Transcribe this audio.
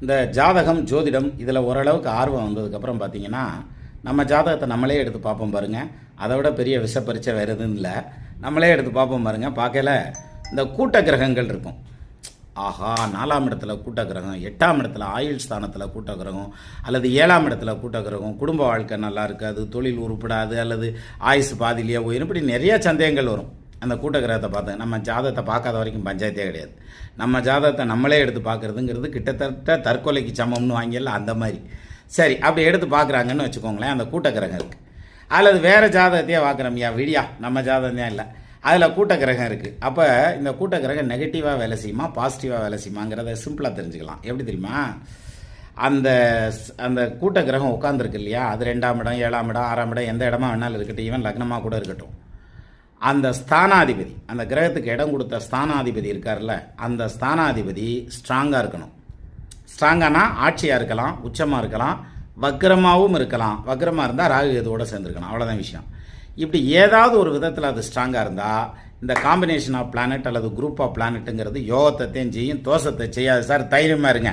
இந்த ஜாதகம் ஜோதிடம் இதில் ஓரளவுக்கு ஆர்வம் வந்ததுக்கப்புறம் பார்த்தீங்கன்னா நம்ம ஜாதகத்தை நம்மளே எடுத்து பார்ப்போம் பாருங்க. அதை விட பெரிய விஷப்பரிச்சை வேறு எதுவும் இல்லை. நம்மளே எடுத்து பார்ப்போம் பாருங்க. பார்க்கல இந்த கூட்ட கிரகங்கள் இருக்கும். ஆஹா நாலாம் இடத்துல கூட்ட கிரகம் எட்டாம் இடத்துல ஆயுள் ஸ்தானத்தில் கூட்ட கிரகம் அல்லது ஏழாம் இடத்துல கூட்ட கிரகம் குடும்ப வாழ்க்கை நல்லா இருக்காது தொழில் உருப்படாது அல்லது ஆயுசு பாதியிலேயே போயிடும். இப்படி நிறைய சந்தேகங்கள் வரும். அந்த கூட்டகிரகத்தை பார்த்தேன் பார்த்து நம்ம ஜாதகத்தை பார்க்காத வரைக்கும் பஞ்சாயத்தே கிடையாது. நம்ம ஜாதகத்தை நம்மளே எடுத்து பார்க்குறதுங்கிறது கிட்டத்தட்ட தற்கொலைக்கு சமம்னு வாங்கியல அந்த மாதிரி. சரி அப்படி எடுத்து பார்க்குறாங்கன்னு வச்சுக்கோங்களேன் அந்த கூட்டகிரகம் இருக்குது அல்லது வேறு ஜாதகத்தையே பார்க்குறோம்யா விடியா நம்ம ஜாதகம் தான் இல்லை. அதில் கூட்டக்கிரகம் இருக்குது அப்போ இந்த கூட்டக்கிரகம் நெகட்டிவாக வேலை செய்யுமா பாசிட்டிவாக வேலை செய்யுமாங்கிறத சிம்பிளாக தெரிஞ்சுக்கலாம். எப்படி தெரியுமா? அந்த அந்த கூட்ட கிரகம் உட்காந்துருக்கு இல்லையா? அது ரெண்டாம் இடம் ஏழாம் இடம் ஆறாம் இடம் எந்த இடமா வேணாலும் இருக்கட்டும். ஈவன் லக்னமாக கூட இருக்கட்டும். அந்த ஸ்தானாதிபதி அந்த கிரகத்துக்கு இடம் கொடுத்த ஸ்தானாதிபதி இருக்கார்ல அந்த ஸ்தானாதிபதி ஸ்ட்ராங்காக இருக்கணும். ஸ்ட்ராங்கானா ஆட்சியாக இருக்கலாம் உச்சமாக இருக்கலாம் வக்ரமாகவும் இருக்கலாம். வக்ரமாக இருந்தால் ராகு இதோட சேர்ந்துருக்கலாம் அவ்வளோதான் விஷயம். இப்படி ஏதாவது ஒரு விதத்தில் அது ஸ்ட்ராங்காக இருந்தால் இந்த காம்பினேஷன் ஆஃப் பிளானட் அல்லது குரூப் ஆஃப் பிளானட்டுங்கிறது யோகத்தை செய்யும் தோஷத்தை செய்யாது. சார் தைரியமாக இருங்க.